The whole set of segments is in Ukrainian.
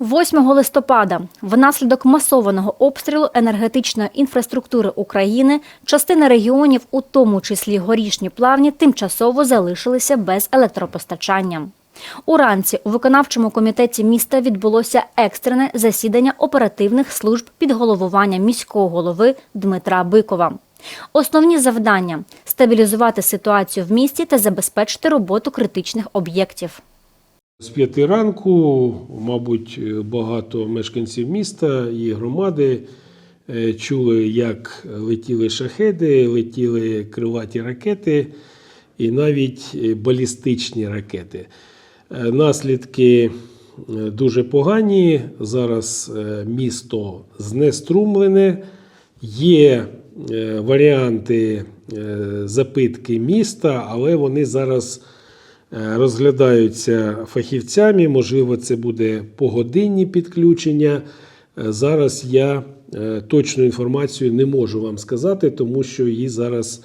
8 листопада внаслідок масованого обстрілу енергетичної інфраструктури України частина регіонів, у тому числі горішні плавні, тимчасово залишилися без електропостачання. Уранці у виконавчому комітеті міста відбулося екстрене засідання оперативних служб під головування міського голови Дмитра Бикова. Основні завдання стабілізувати ситуацію в місті та забезпечити роботу критичних об'єктів. З п'яти ранку, мабуть, багато мешканців міста і громади е, чули, як летіли шахеди, летіли крилаті ракети і навіть е, балістичні ракети. Е, Наслідки дуже погані. Зараз місто знеструмлене. Є варіанти запитки міста, але вони зараз розглядаються фахівцями. Можливо, це буде погодинні підключення. Е, Зараз я е, точну інформацію не можу вам сказати, тому що її зараз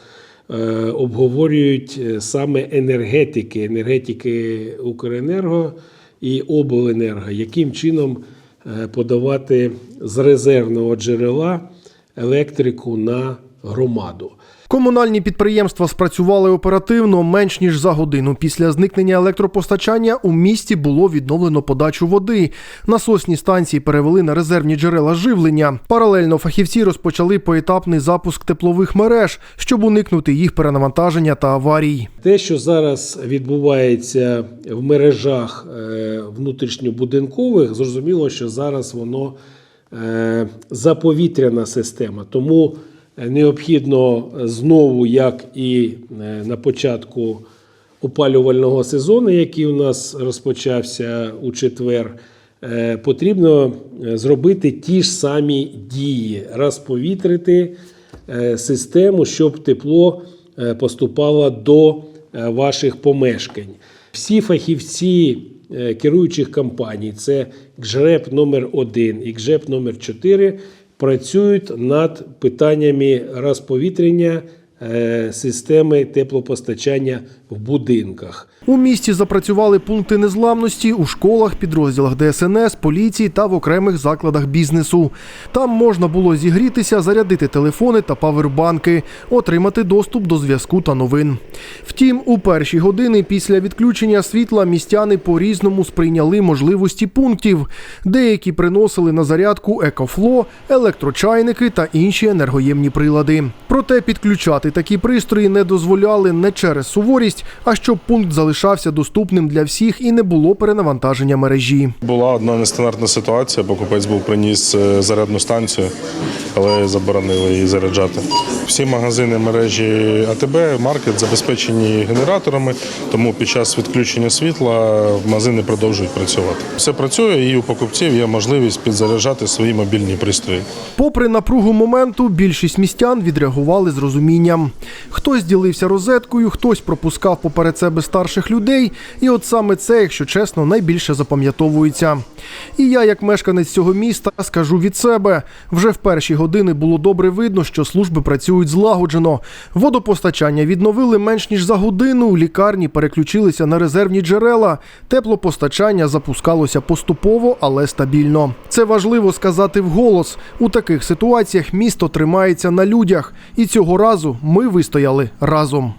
е, обговорюють е, саме енергетики, енергетики Укренерго і Обленерго, яким чином е, подавати з резервного джерела електрику на громаду. Комунальні підприємства спрацювали оперативно менш ніж за годину. Після зникнення електропостачання у місті було відновлено подачу води. Насосні станції перевели на резервні джерела живлення. Паралельно фахівці розпочали поетапний запуск теплових мереж, щоб уникнути їх перенавантаження та аварій. Те, що зараз відбувається в мережах е, внутрішньобудинкових, зрозуміло, що зараз воно е, заповітряна система. Тому необхідно знову, як і е, на початку опалювального сезону, який у нас розпочався у четвер, е, потрібно е, зробити ті ж самі дії, розповітрити е, систему, щоб тепло е, поступало до е, ваших помешкань. Всі фахівці е, керуючих компаній, це ГЖРЕП номер 1 і ГЖЕП номер 4 працюють над питаннями розповітрення е, системи теплопостачання в будинках. У місті запрацювали пункти незламності у школах, підрозділах ДСНС, поліції та в окремих закладах бізнесу. Там можна було зігрітися, зарядити телефони та павербанки, отримати доступ до зв'язку та новин. Втім, у перші години після відключення світла містяни по-різному сприйняли можливості пунктів. Деякі приносили на зарядку екофло, електрочайники та інші енергоємні прилади. Проте підключати такі пристрої не дозволяли не через суворість, а щоб пункт залишався доступним для всіх і не було перенавантаження мережі. Була одна нестандартна ситуація. Покупець був приніс е, зарядну станцію, але заборонили її заряджати. Всі магазини мережі АТБ, маркет забезпечені генераторами, тому під час відключення світла магазини продовжують працювати. Все працює, і у покупців є можливість підзаряджати свої мобільні пристрої. Попри напругу моменту, більшість містян відреагували з розумінням. Хтось ділився розеткою, хтось пропускав поперед себе старших людей, і от саме це, якщо чесно, найбільше запам'ятовується. І я, як мешканець цього міста, скажу від себе: вже в перші години було добре видно, що служби працюють злагоджено. Водопостачання відновили менш ніж за годину. Лікарні переключилися на резервні джерела. Теплопостачання запускалося поступово, але стабільно. Це важливо сказати вголос. У таких ситуаціях місто тримається на людях, і цього разу ми вистояли разом.